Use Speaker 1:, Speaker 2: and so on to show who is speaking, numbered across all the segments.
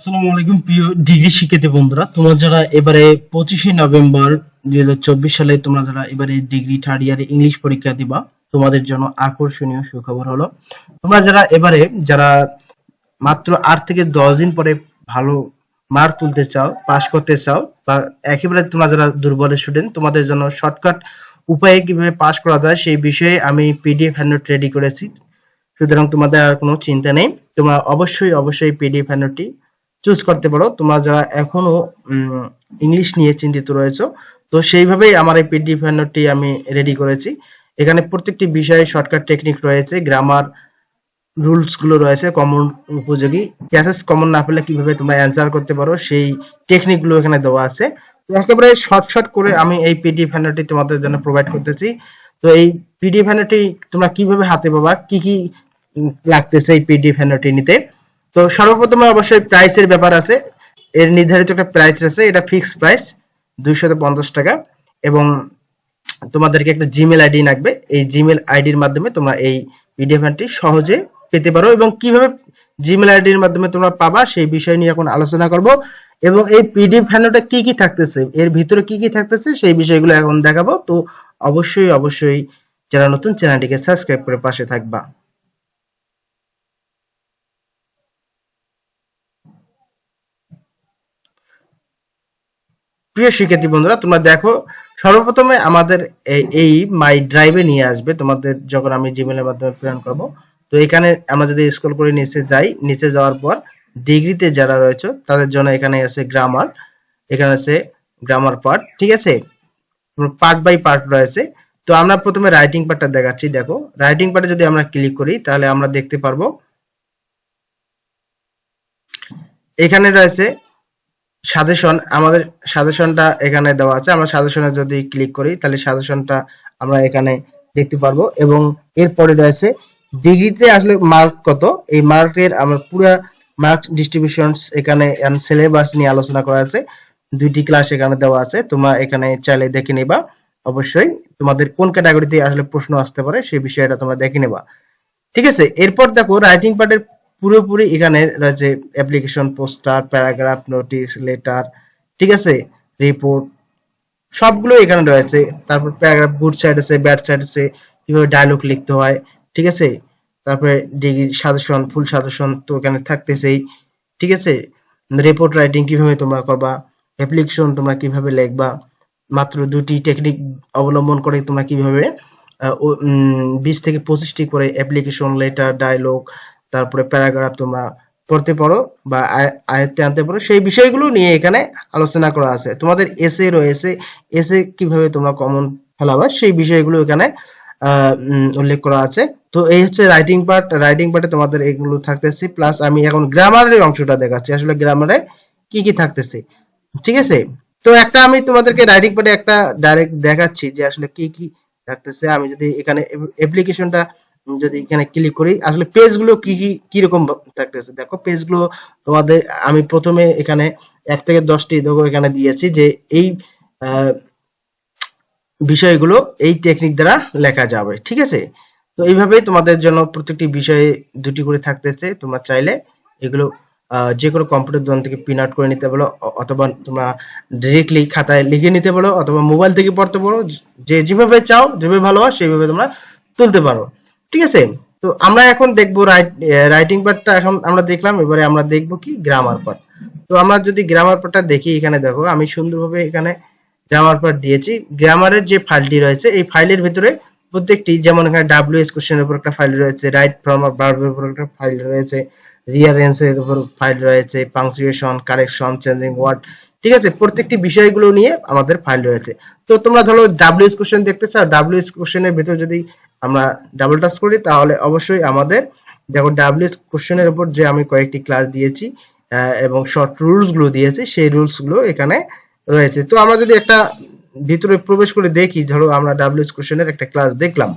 Speaker 1: আসসালামু আলাইকুম, প্রিয় ডিগ্রি শিক্ষার্থী বন্ধুরা। তোমরা যারা এবারে পঁচিশে নভেম্বর দুই সালে তোমরা যারা এবারে ডিগ্রি থার্ড ইয়ারে ইংলিশ পরীক্ষা দিবা, তোমাদের জন্য আকর্ষণীয় সুখবর হলো, তোমরা যারা এবারে, যারা মাত্র আট থেকে দশ দিন পরে ভালো তুলতে চাও পাশ করতে চাও, বা একেবারে তোমরা যারা দুর্বল স্টুডেন্ট তোমাদের জন্য শর্টকাট উপায়ে কীভাবে পাশ করা যায় সেই বিষয়ে আমি পিডিএফ হ্যান্ডনোট রেডি করেছি। সুতরাং তোমাদের আর কোনো চিন্তা নেই। তোমরা অবশ্যই অবশ্যই পিডিএফ হ্যান্ডনোটটি চুজ করতে পারো। তোমরা যারা এখনও ইংলিশ নিয়ে চিন্তিত রয়েছো, তো সেইভাবেই আমার এই পিডিএফ নোটটি আমি রেডি করেছি। এখানে প্রত্যেকটি বিষয়ে শর্টকাট টেকনিক রয়েছে গ্রামার রুলসগুলো রয়েছে কমন উপযোগী। প্যাসেজ কমন না পেলে কীভাবে তোমরা অ্যান্সার করতে পারো, সেই টেকনিকগুলো এখানে দেওয়া আছে। তো একেবারে শর্ট শর্ট করে আমি এই পিডিএফ নোটটি তোমাদের জন্য প্রোভাইড করতেছি। তো এই পিডিএফ নোটটি তোমরা কীভাবে হাতে পাবা, কি কি লাগতেছে এই পিডিএফ নোটটি নিতে? তো সর্বপ্রথমে অবশ্যই প্রাইসের ব্যাপার আছে। এর নির্ধারিত একটা প্রাইস আছে, এটা ফিক্সড প্রাইস দুইশত পঞ্চাশ টাকা। এবং তোমাদেরকে একটা জিমেল আইডি লাগবে। এই জিমেল আইডির মাধ্যমে তোমরা এই পিডিএফ টি সহজে পেতে পারো। এবং কীভাবে জিমেল আইডির মাধ্যমে তোমরা পাবা, সেই বিষয় নিয়ে এখন আলোচনা করব। এবং এই পিডিএফ হ্যান্ডটা কি কি থাকতেছে, এর ভিতরে কি কি থাকতেছে, সেই বিষয়গুলো এখন দেখাবো। তো অবশ্যই অবশ্যই যারা নতুন চ্যানেলটিকে সাবস্ক্রাইব করে পাশে থাকবা। প্রিয় শিক্ষার্থী বন্ধুরা, তোমরা দেখো, সর্বপ্রথমে আমাদের এই- মাই ড্রাইভে নিয়ে আসবে। তোমাদের যখন আমি জিমেলের মাধ্যমে প্রেরণ করব, তো এখানে আমরা যদি স্ক্রল করে নিচে যাই, নিচে যাওয়ার পর ডিগ্রিতে যারা রয়েছে, তাদের জন্য এখানে আছে গ্রামার এখানে আছে গ্রামার পার্ট ঠিক আছে? পার্ট বাই পার্ট রয়েছে। তো আমরা প্রথমে রাইটিং পার্টটা দেখাচ্ছি, দেখো। রাইটিং পার্টে যদি আমরা ক্লিক করি, তাহলে আমরা দেখতে পারব, এখানে রয়েছে সাজেশন আমাদের সাজেশনটা এখানে দেওয়া আছে। আমরা সাজেশনে যদি ক্লিক করি, তাহলে সাজেশনটা আমরা এখানে দেখতে পারব এবং এরপরে রয়েছে ডিগ্রিতে আসলে মার্ক কত? এই মার্কের আমরা পুরো মার্ক ডিস্ট্রিবিউশন এখানে সিলেবাস নিয়ে আলোচনা করা আছে। দুইটি ক্লাস এখানে দেওয়া আছে। তোমরা এখানে চাইলে দেখে নিবা। অবশ্যই তোমাদের কোন ক্যাটাগরিতে আসলে প্রশ্ন আসতে পারে সেই বিষয়টা তোমরা দেখে নেবা। ঠিক আছে, এরপর দেখো রাইটিং পার্টের পুরোপুরি এখানে রয়েছে application poster paragraph notice letter ঠিক আছে? রিপোর্ট সবগুলো এখানে রয়েছে। তারপর প্যারাগ্রাফ গুড সাইড আছে ব্যাড সাইড আছে, কীভাবে ডায়লগ লিখতে হয়, ঠিক আছে? তারপরে ডিগ্রি সাজেশন ফুল সাজেশন তো এখানে থাকতেছেই, ঠিক আছে? রিপোর্ট রাইটিং কীভাবে তোমরা করবা অ্যাপ্লিকেশন তোমরা কীভাবে লিখবা, মাত্র দুটি টেকনিক অবলম্বন করে তোমরা কীভাবে বিশ থেকে পঁচিশটি করে অ্যাপ্লিকেশন লেটার ডায়লগ তারপরে প্যারাগ্রাফ তোমরা পড়তে পারো বা আয়ত্তে আনতে পারো। সেই বিষয়গুলো নিয়ে এখানে আলোচনা করা আছে। তোমাদের এসে রয়েছে। এসে কীভাবে তোমরা কমন ফেলাবা, সেই বিষয়গুলো এখানে উল্লেখ করা আছে। তো এই হচ্ছে রাইটিং পার্ট রাইটিং পার্টে তোমাদের এগুলো থাকতেছে। প্লাস আমি এখন গ্রামারের অংশটা দেখাচ্ছি। আসলে গ্রামারে কি কি থাকতেছে? ঠিক আছে? তো একটা আমি তোমাদেরকে রাইটিং পার্টে একটা ডাইরেক্ট দেখাচ্ছি যে আসলে কি কি থাকতেছে। আমি যদি এখানে অ্যাপ্লিকেশনটা যদি এখানে ক্লিক করি, আসলে পেজগুলো কি কি কি রকম থাকতেছে? দেখো পেজগুলো তোমাদের, আমি প্রথমে এখানে এক থেকে দশটি দেখো এখানে দিয়েছি যে এই বিষয়গুলো এই টেকনিক দ্বারা লেখা যাবে, ঠিক আছে? তো এইভাবেই তোমাদের জন্য প্রত্যেকটি বিষয়ে দুটি করে থাকতেছে। তোমরা চাইলে এগুলো যে কোনো কম্পিউটার দোকান থেকে প্রিন্ট আউট করে নিতে পারো অথবা তোমরা ডিরেক্টলি খাতায় লিখে নিতে পারো, অথবা মোবাইল থেকে পড়তে পারো, যে যেভাবে চাও, যেভাবে ভালো হয়, সেইভাবে তোমরা তুলতে পারো। ঠিক আছে? তো আমরা এখন দেখব রাইটিং পার্টটা এখন আমরা দেখলাম, এবারে আমরা দেখব কি গ্রামার পার্ট তো আমরা যদি গ্রামার পার্টটা দেখি এখানে দেখো, আমি সুন্দরভাবে এখানে গ্রামার পার্ট দিয়েছি। গ্রামারের যে ফাইলটি রয়েছে, এই ফাইলের ভিতরে প্রত্যেকটি, যেমন এখানে ডাব্লিউএস কোশ্চেনের উপর একটা ফাইল রয়েছে রাইট ফ্রম আর ভার্বের উপর একটা ফাইল রয়েছে রিয়ারেন্স এর উপর ফাইল রয়েছে পাংচুয়েশন কারেকশন চেঞ্জিং ওয়ার্ড ঠিক আছে? প্রত্যেকটি বিষয়গুলো নিয়ে আমাদের ফাইল রয়েছে। তো তোমরা ধরো ডাব্লিউএস কোশ্চেন দেখতে চাও ডাব্লিউএস কোশ্চেনের ভিতর যদি আমরা ডাবল টাচ করি, তাহলে অবশ্যই আমাদের দেখো ডাব্লিউএস কোশ্চেনের উপর যে আমি কয়েকটি ক্লাস দিয়েছি এবং শর্ট রুলসগুলো দিয়েছি, সেই রুলসগুলো এখানে রয়েছে। তো আমরা যদি একটা ভিতরে প্রবেশ করে দেখি, ধরো আমরা ডাব্লিউএস কোশ্চেনের একটা ক্লাস দেখলাম,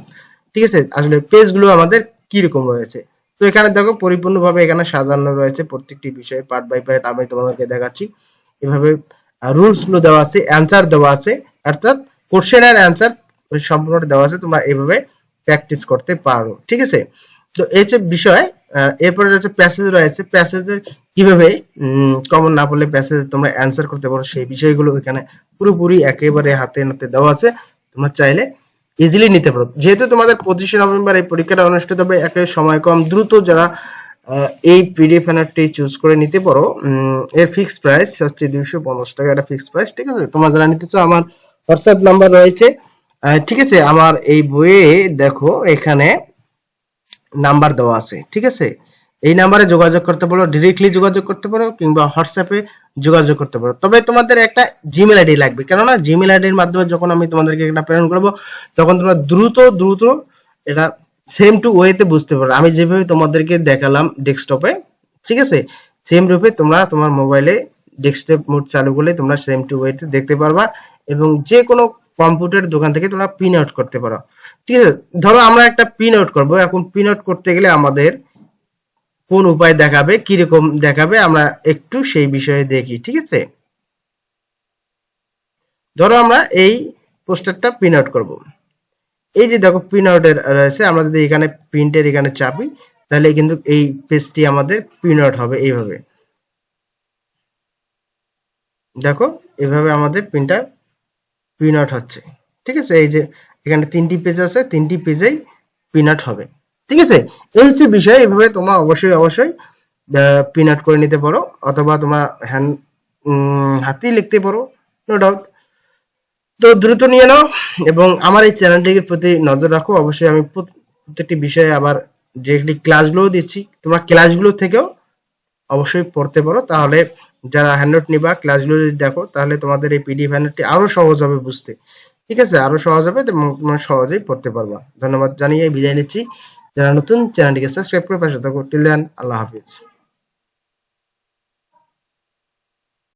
Speaker 1: ঠিক আছে? আসলে পেজগুলো আমাদের কি রকম রয়েছে? তো এখানে দেখো পরিপূর্ণভাবে এখানে সাজানো রয়েছে প্রত্যেকটি বিষয়ে পার্ট বাই পার্ট আমি তোমাদেরকে দেখাচ্ছি। এভাবে রুলসগুলো দেওয়া আছে অ্যান্সার দেওয়া আছে, অর্থাৎ কোশ্চেন আর অ্যান্সার সম্পূর্ণ দেওয়া আছে, তোমরা এভাবে প্র্যাকটিস করতে পারো, ঠিক আছে? তো এই হচ্ছে বিষয় এরপরে রয়েছে প্যাসেজ রয়েছে প্যাসেজের কীভাবে কমন না পড়লে প্যাসেজ তোমরা অ্যান্সার করতে পারো, সেই বিষয়গুলো এখানে পুরোপুরি একেবারে হাতে নাতে দেওয়া আছে, তোমরা চাইলে ইজিলি নিতে পারো। যেহেতু তোমাদের পঁচিশে নভেম্বর এই পরীক্ষাটা অনুষ্ঠিত হবে, একে সময় কম, দ্রুত যারা এই পিডিএফ ফ্যানারটি চুজ করে নিতে পারো। এর ফিক্সড প্রাইস হচ্ছে দুইশো পঞ্চাশ টাকা। এটা ফিক্সড প্রাইস ঠিক আছে? তোমরা যারা নিতে চাও, আমার হোয়াটসঅ্যাপ নাম্বার রয়েছে। ঠিক আছে? আমার এই বইয়ে দেখো, এখানে নাম্বার দেওয়া আছে, ঠিক আছে? এই নাম্বারে যোগাযোগ করতে পারো ডিরেক্টলি যোগাযোগ করতে পারো, কিংবা হোয়াটসঅ্যাপে যোগাযোগ করতে পারো। তবে তোমাদের একটা জিমেল আইডি লাগবে। কেননা জিমেল আইডির মাধ্যমে যখন আমি তোমাদেরকে এটা প্রেরণ করব, তখন তোমরা দ্রুত দ্রুত এটা সেম টু ওয়েতে বুঝতে পারো। আমি যেভাবে তোমাদেরকে দেখালাম ডেস্কটপে ঠিক আছে? সেম রূপে তোমরা তোমার মোবাইলে ডেস্কটপ মোড চালু করলে তোমরা সেম টু ওয়েতে দেখতে পারবা এবং যে কোনো কম্পিউটার দোকান থেকে তোমরা প্রিন্ট আউট করতে পারো। ঠিক আছে? ধরো আমরা একটা প্রিন্ট আউট করব। এখন প্রিন্ট আউট করতে গেলে আমাদের কোন উপায় দেখাবে, কীরকম দেখাবে, আমরা একটু সেই বিষয়ে দেখি, ঠিক আছে? ধরো আমরা এই পোস্টারটা প্রিন্ট আউট করব। এই যে দেখো প্রিন্ট আউটের রয়েছে, আমরা যদি এখানে প্রিন্টের এখানে চাপি, তাহলে কিন্তু এই পেজটি আমাদের প্রিন্ট আউট হবে এইভাবে। দেখো, এভাবে আমাদের প্রিন্টার প্রিন্ট আউট হচ্ছে। ঠিক আছে? এই যে এখানে তিনটি পেজ আছে, তিনটি পেজেই প্রিন্ট আউট হবে। ঠিক আছে? এই হচ্ছে বিষয় এইভাবে তোমরা অবশ্যই অবশ্যই প্রিন্ট আউট করে নিতে পারো, অথবা তোমরা হ্যান্ড হাতেই লিখতে পারো নো ডাউট তো দ্রুত নিয়ে নাও এবং আমার এই চ্যানেলটির প্রতি নজর রাখো। অবশ্যই আমি প্রত্যেকটি বিষয়ে আবার ডিরেক্টলি ক্লাসগুলোও দিচ্ছি। তোমরা ক্লাসগুলো থেকেও অবশ্যই পড়তে পারো। তাহলে যারা হ্যান্ডনোট নিবা ক্লাসগুলো যদি দেখো, তাহলে তোমাদের এই পিডিএফ হ্যান্ডনোটটি আরও সহজ হবে বুঝতে। ঠিক আছে? আরও সহজ হবে তোমরা সহজেই পড়তে পারবা। ধন্যবাদ জানিয়ে বিদায় নিচ্ছি। যারা নতুন, চ্যানেলটিকে সাবস্ক্রাইব করে পাশে থাকো। টিল দেন আল্লাহ হাফিজ।